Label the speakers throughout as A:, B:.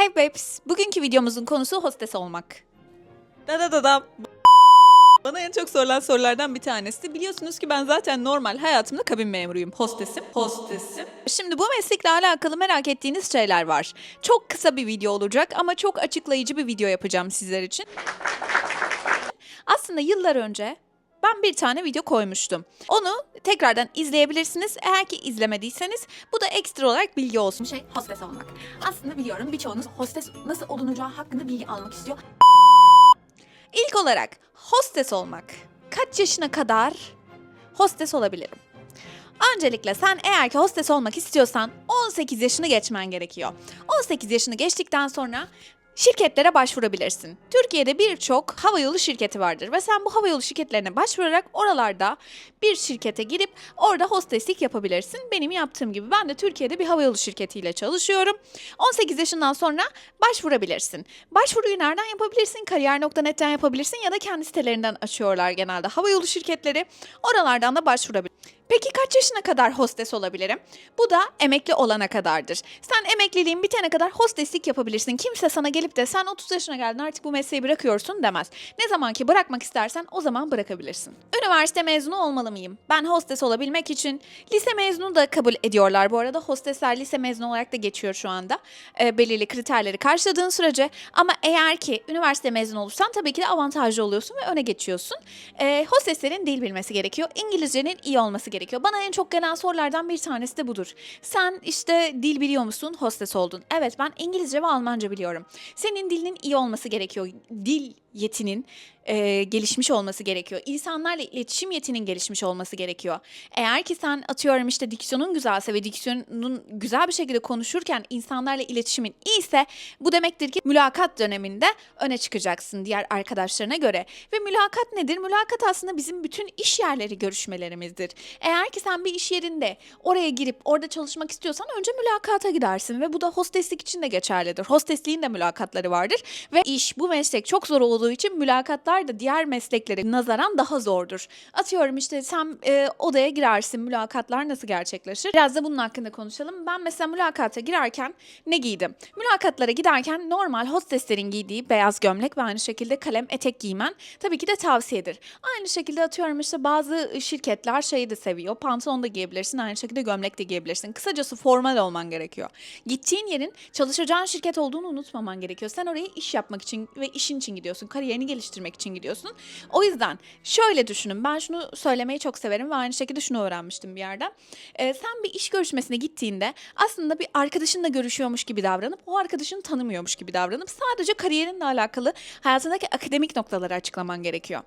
A: Hey babes, bugünkü videomuzun konusu hostes olmak.
B: Da da da da. Bana en çok sorulan sorulardan bir tanesi. Biliyorsunuz ki ben zaten normal hayatımda kabin memuruyum. Hostesim. Hostesim.
A: Şimdi bu meslekle alakalı merak ettiğiniz şeyler var. Çok kısa bir video olacak ama çok açıklayıcı bir video yapacağım sizler için. Aslında yıllar önce ben bir tane video koymuştum. Onu tekrardan izleyebilirsiniz. Eğer ki izlemediyseniz bu da ekstra olarak bilgi olsun.
C: şey hostes olmak. Aslında biliyorum birçoğunuz hostes nasıl olunacağı hakkında bilgi almak istiyor.
A: İlk olarak hostes olmak. Kaç yaşına kadar hostes olabilirim? Öncelikle sen eğer ki hostes olmak istiyorsan 18 yaşını geçmen gerekiyor. 18 yaşını geçtikten sonra şirketlere başvurabilirsin. Türkiye'de birçok havayolu şirketi vardır ve sen bu havayolu şirketlerine başvurarak oralarda bir şirkete girip orada hosteslik yapabilirsin. Benim yaptığım gibi ben de Türkiye'de bir havayolu şirketiyle çalışıyorum. 18 yaşından sonra başvurabilirsin. Başvuruyu nereden yapabilirsin? Kariyer.net'ten yapabilirsin ya da kendi sitelerinden açıyorlar genelde havayolu şirketleri. Oralardan da başvurabilirsin. Peki kaç yaşına kadar hostes olabilirim? Bu da emekli olana kadardır. Sen emekliliğin bitene kadar hosteslik yapabilirsin. Kimse sana gelip de sen 30 yaşına geldin artık bu mesleği bırakıyorsun demez. Ne zaman ki bırakmak istersen o zaman bırakabilirsin. Üniversite mezunu olmalı mıyım? Ben hostes olabilmek için lise mezunu da kabul ediyorlar bu arada. Hostesler lise mezunu olarak da geçiyor şu anda. Ee, belirli kriterleri karşıladığın sürece. Ama eğer ki üniversite mezunu olursan tabii ki de avantajlı oluyorsun ve öne geçiyorsun. Ee, hosteslerin dil bilmesi gerekiyor. İngilizcenin iyi olması gerekiyor. Bana en çok gelen sorulardan bir tanesi de budur. Sen işte dil biliyor musun? Hostes oldun. Evet ben İngilizce ve Almanca biliyorum. Senin dilinin iyi olması gerekiyor. Dil yetinin e, gelişmiş olması gerekiyor. İnsanlarla iletişim yetinin gelişmiş olması gerekiyor. Eğer ki sen atıyorum işte diksiyonun güzelse ve diksiyonun güzel bir şekilde konuşurken insanlarla iletişimin iyiyse bu demektir ki mülakat döneminde öne çıkacaksın diğer arkadaşlarına göre. Ve mülakat nedir? Mülakat aslında bizim bütün iş yerleri görüşmelerimizdir. Eğer ki sen bir iş yerinde oraya girip orada çalışmak istiyorsan önce mülakata gidersin ve bu da hosteslik için de geçerlidir. Hostesliğin de mülakatları vardır ve iş bu meslek çok zor olduğu için mülakatlar da diğer mesleklere nazaran daha zordur. Atıyorum işte sen e, odaya girersin mülakatlar nasıl gerçekleşir? Biraz da bunun hakkında konuşalım. Ben mesela mülakata girerken ne giydim? Mülakatlara giderken normal hosteslerin giydiği beyaz gömlek ve aynı şekilde kalem etek giymen tabii ki de tavsiyedir. Aynı şekilde atıyorum işte bazı şirketler şeyi de seviyor. Pantolon da giyebilirsin, aynı şekilde gömlek de giyebilirsin. Kısacası formal olman gerekiyor. Gittiğin yerin çalışacağın şirket olduğunu unutmaman gerekiyor. Sen oraya iş yapmak için ve işin için gidiyorsun. Kariyerini geliştirmek için gidiyorsun. O yüzden şöyle düşünün. Ben şunu söylemeyi çok severim ve aynı şekilde şunu öğrenmiştim bir yerden. Ee, sen bir iş görüşmesine gittiğinde aslında bir arkadaşınla görüşüyormuş gibi davranıp o arkadaşını tanımıyormuş gibi davranıp sadece kariyerinle alakalı hayatındaki akademik noktaları açıklaman gerekiyor.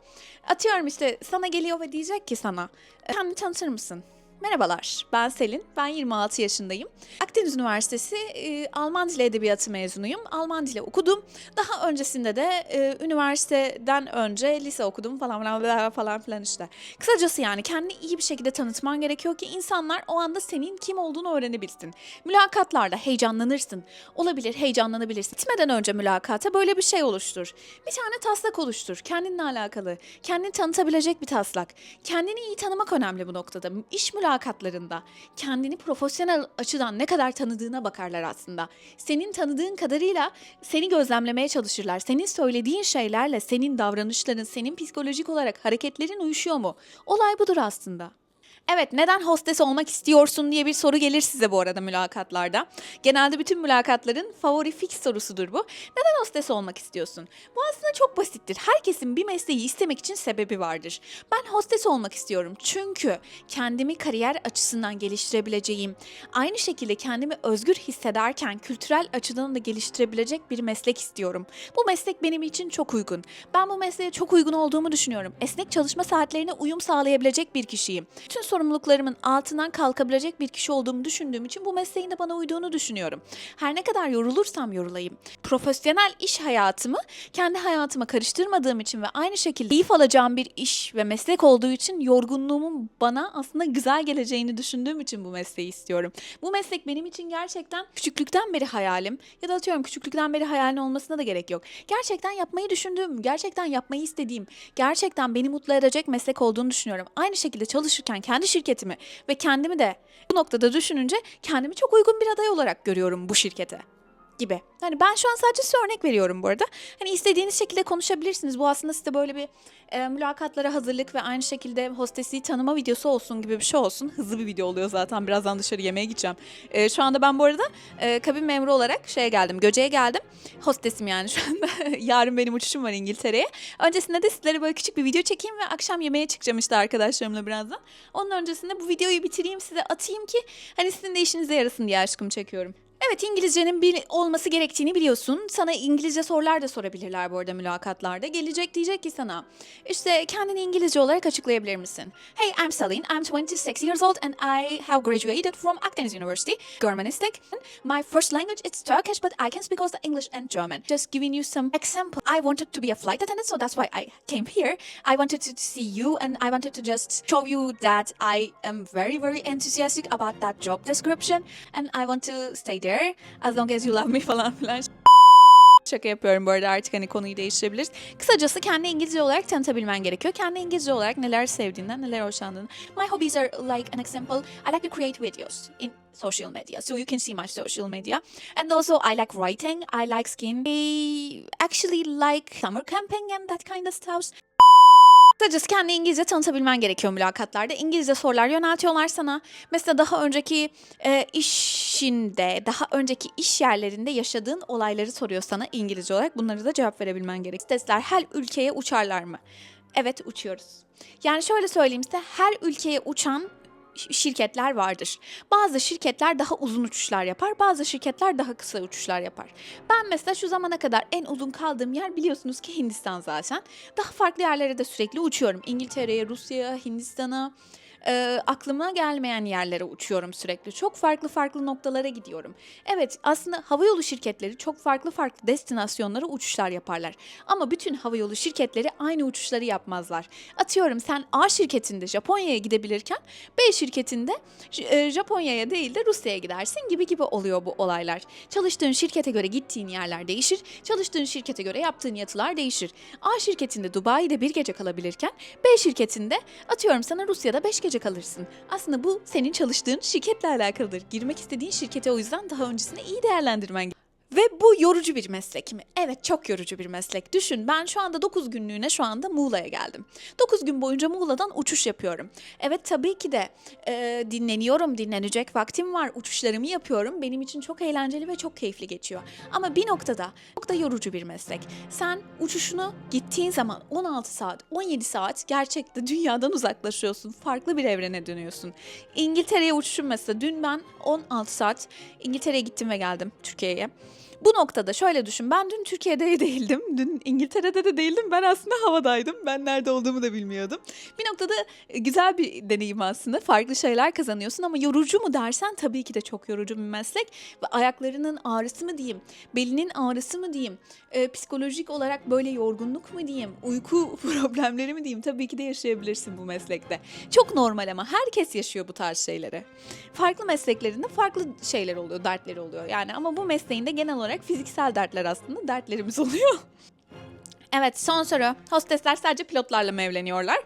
A: Atıyorum işte sana geliyor ve diyecek ki sana kendini tanıtır mısın? Merhabalar, ben Selin. Ben 26 yaşındayım. Akdeniz Üniversitesi e, Alman Dili Edebiyatı mezunuyum. Alman dili okudum. Daha öncesinde de e, üniversiteden önce lise okudum falan falan falan, filan işte. Kısacası yani kendini iyi bir şekilde tanıtman gerekiyor ki insanlar o anda senin kim olduğunu öğrenebilsin. Mülakatlarda heyecanlanırsın. Olabilir, heyecanlanabilirsin. Gitmeden önce mülakata böyle bir şey oluştur. Bir tane taslak oluştur. Kendinle alakalı. Kendini tanıtabilecek bir taslak. Kendini iyi tanımak önemli bu noktada. İş mülakatlarında kendini profesyonel açıdan ne kadar tanıdığına bakarlar aslında. Senin tanıdığın kadarıyla seni gözlemlemeye çalışırlar. Senin söylediğin şeylerle senin davranışların, senin psikolojik olarak hareketlerin uyuşuyor mu? Olay budur aslında. Evet neden hostes olmak istiyorsun diye bir soru gelir size bu arada mülakatlarda. Genelde bütün mülakatların favori fix sorusudur bu. Neden hostes olmak istiyorsun? Bu aslında çok basittir. Herkesin bir mesleği istemek için sebebi vardır. Ben hostes olmak istiyorum çünkü kendimi kariyer açısından geliştirebileceğim, aynı şekilde kendimi özgür hissederken kültürel açıdan da geliştirebilecek bir meslek istiyorum. Bu meslek benim için çok uygun. Ben bu mesleğe çok uygun olduğumu düşünüyorum. Esnek çalışma saatlerine uyum sağlayabilecek bir kişiyim. Bütün sorumluluklarımın altından kalkabilecek bir kişi olduğumu düşündüğüm için bu mesleğin de bana uyduğunu düşünüyorum. Her ne kadar yorulursam yorulayım. Profesyonel iş hayatımı kendi hayatıma karıştırmadığım için ve aynı şekilde keyif alacağım bir iş ve meslek olduğu için yorgunluğumun bana aslında güzel geleceğini düşündüğüm için bu mesleği istiyorum. Bu meslek benim için gerçekten küçüklükten beri hayalim ya da atıyorum küçüklükten beri hayalin olmasına da gerek yok. Gerçekten yapmayı düşündüğüm, gerçekten yapmayı istediğim, gerçekten beni mutlu edecek meslek olduğunu düşünüyorum. Aynı şekilde çalışırken kendi şirketimi ve kendimi de bu noktada düşününce kendimi çok uygun bir aday olarak görüyorum bu şirkete. Gibi. Hani ben şu an sadece size örnek veriyorum bu arada. Hani istediğiniz şekilde konuşabilirsiniz. Bu aslında size böyle bir e, mülakatlara hazırlık ve aynı şekilde hostesi tanıma videosu olsun gibi bir şey olsun. Hızlı bir video oluyor zaten. Birazdan dışarı yemeğe gideceğim. E, şu anda ben bu arada e, kabin memuru olarak şeye geldim. Göce'ye geldim. Hostesim yani şu anda. Yarın benim uçuşum var İngiltere'ye. Öncesinde de sizlere böyle küçük bir video çekeyim ve akşam yemeğe çıkacağım işte arkadaşlarımla birazdan. Onun öncesinde bu videoyu bitireyim size atayım ki hani sizin de işinize yarasın diye aşkım çekiyorum. Evet İngilizcenin bir olması gerektiğini biliyorsun. Sana İngilizce sorular da sorabilirler bu arada mülakatlarda. Gelecek diyecek ki sana işte kendini İngilizce olarak açıklayabilir misin? Hey I'm Celine, I'm 26 years old and I have graduated from Akdeniz University, Germanistic. My first language is Turkish but I can speak also English and German. Just giving you some example. I wanted to be a flight attendant so that's why I came here. I wanted to see you and I wanted to just show you that I am very very enthusiastic about that job description and I want to stay there as long as you love me falan filan. Şaka yapıyorum bu arada artık hani konuyu değiştirebiliriz. Kısacası kendi İngilizce olarak tanıtabilmen gerekiyor. Kendi İngilizce olarak neler sevdiğinden, neler hoşlandığını. My hobbies are like an example. I like to create videos in social media. So you can see my social media. And also I like writing, I like skiing. I actually like summer camping and that kind of stuff. Kısacası kendi İngilizce tanıtabilmen gerekiyor mülakatlarda. İngilizce sorular yöneltiyorlar sana. Mesela daha önceki e, işinde, daha önceki iş yerlerinde yaşadığın olayları soruyor sana İngilizce olarak. Bunları da cevap verebilmen gerek. Testler her ülkeye uçarlar mı? Evet uçuyoruz. Yani şöyle söyleyeyim size her ülkeye uçan şirketler vardır. Bazı şirketler daha uzun uçuşlar yapar, bazı şirketler daha kısa uçuşlar yapar. Ben mesela şu zamana kadar en uzun kaldığım yer biliyorsunuz ki Hindistan zaten. Daha farklı yerlere de sürekli uçuyorum. İngiltere'ye, Rusya'ya, Hindistan'a, e, aklıma gelmeyen yerlere uçuyorum sürekli. Çok farklı farklı noktalara gidiyorum. Evet aslında havayolu şirketleri çok farklı farklı destinasyonlara uçuşlar yaparlar. Ama bütün havayolu şirketleri aynı uçuşları yapmazlar. Atıyorum sen A şirketinde Japonya'ya gidebilirken B şirketinde e, Japonya'ya değil de Rusya'ya gidersin gibi gibi oluyor bu olaylar. Çalıştığın şirkete göre gittiğin yerler değişir. Çalıştığın şirkete göre yaptığın yatılar değişir. A şirketinde Dubai'de bir gece kalabilirken B şirketinde atıyorum sana Rusya'da 5 gece kalırsın. Aslında bu senin çalıştığın şirketle alakalıdır. Girmek istediğin şirkete o yüzden daha öncesinde iyi değerlendirmen gerekiyor. Ve bu yorucu bir meslek mi? Evet çok yorucu bir meslek. Düşün ben şu anda 9 günlüğüne şu anda Muğla'ya geldim. 9 gün boyunca Muğla'dan uçuş yapıyorum. Evet tabii ki de e, dinleniyorum, dinlenecek vaktim var. Uçuşlarımı yapıyorum. Benim için çok eğlenceli ve çok keyifli geçiyor. Ama bir noktada çok da yorucu bir meslek. Sen uçuşunu gittiğin zaman 16 saat, 17 saat gerçekte dünyadan uzaklaşıyorsun. Farklı bir evrene dönüyorsun. İngiltere'ye uçuşum mesela. Dün ben 16 saat İngiltere'ye gittim ve geldim Türkiye'ye. Bu noktada şöyle düşün. Ben dün Türkiye'de değildim. Dün İngiltere'de de değildim. Ben aslında havadaydım. Ben nerede olduğumu da bilmiyordum. Bir noktada e, güzel bir deneyim aslında. Farklı şeyler kazanıyorsun ama yorucu mu dersen tabii ki de çok yorucu bir meslek. Ve ayaklarının ağrısı mı diyeyim, belinin ağrısı mı diyeyim, e, psikolojik olarak böyle yorgunluk mu diyeyim, uyku problemleri mi diyeyim tabii ki de yaşayabilirsin bu meslekte. Çok normal ama herkes yaşıyor bu tarz şeyleri. Farklı mesleklerinde farklı şeyler oluyor, dertleri oluyor yani ama bu mesleğinde genel olarak fiziksel dertler aslında dertlerimiz oluyor. Evet son soru. Hostesler sadece pilotlarla mı evleniyorlar?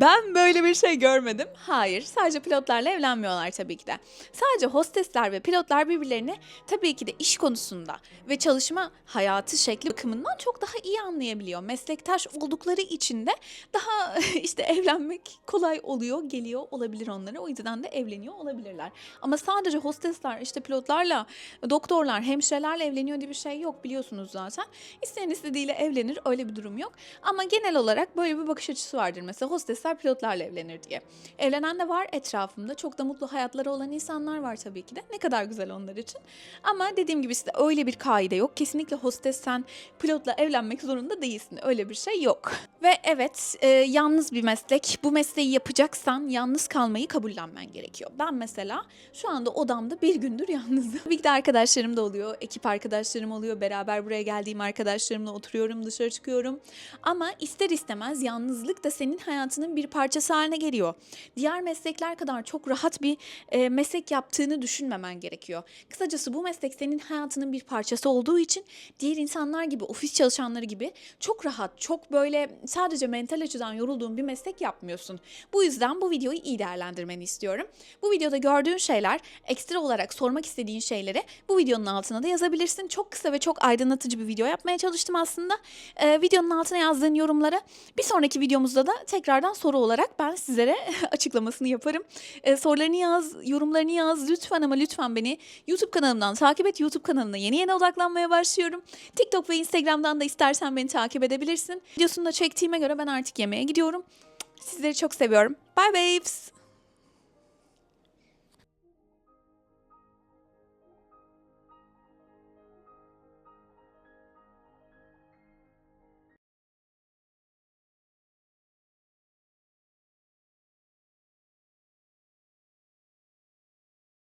A: Ben böyle bir şey görmedim. Hayır, sadece pilotlarla evlenmiyorlar tabii ki de. Sadece hostesler ve pilotlar birbirlerini tabii ki de iş konusunda ve çalışma hayatı şekli bakımından çok daha iyi anlayabiliyor. Meslektaş oldukları için de daha işte evlenmek kolay oluyor, geliyor olabilir onlara. O yüzden de evleniyor olabilirler. Ama sadece hostesler, işte pilotlarla, doktorlar, hemşirelerle evleniyor diye bir şey yok biliyorsunuz zaten. İsteyen istediğiyle evlenir, öyle bir durum yok. Ama genel olarak böyle bir bakış açısı vardır. Mesela hostesler pilotlarla evlenir diye. Evlenen de var etrafımda. Çok da mutlu hayatları olan insanlar var tabii ki de. Ne kadar güzel onlar için. Ama dediğim gibi size öyle bir kaide yok. Kesinlikle hostes sen pilotla evlenmek zorunda değilsin. Öyle bir şey yok. Ve evet e, yalnız bir meslek. Bu mesleği yapacaksan yalnız kalmayı kabullenmen gerekiyor. Ben mesela şu anda odamda bir gündür yalnızım. Tabii ki de arkadaşlarım da oluyor. Ekip arkadaşlarım oluyor. Beraber buraya geldiğim arkadaşlarımla oturuyorum, dışarı çıkıyorum. Ama ister istemez yalnızlık da senin hayatının bir parçası haline geliyor. Diğer meslekler kadar çok rahat bir e, meslek yaptığını düşünmemen gerekiyor. Kısacası bu meslek senin hayatının bir parçası olduğu için diğer insanlar gibi, ofis çalışanları gibi çok rahat, çok böyle sadece mental açıdan yorulduğun bir meslek yapmıyorsun. Bu yüzden bu videoyu iyi değerlendirmeni istiyorum. Bu videoda gördüğün şeyler, ekstra olarak sormak istediğin şeyleri bu videonun altına da yazabilirsin. Çok kısa ve çok aydınlatıcı bir video yapmaya çalıştım aslında. Ee, videonun altına yazdığın yorumlara bir sonraki videomuzda da tekrardan soru olarak ben sizlere açıklamasını yaparım. Ee, sorularını yaz, yorumlarını yaz lütfen ama lütfen beni YouTube kanalımdan takip et. YouTube kanalına yeni yeni odaklanmaya başlıyorum. TikTok ve Instagram'dan da istersen beni takip edebilirsin. Videosunu da çektiğime göre ben artık yemeğe gidiyorum. Sizleri çok seviyorum. Bye babes.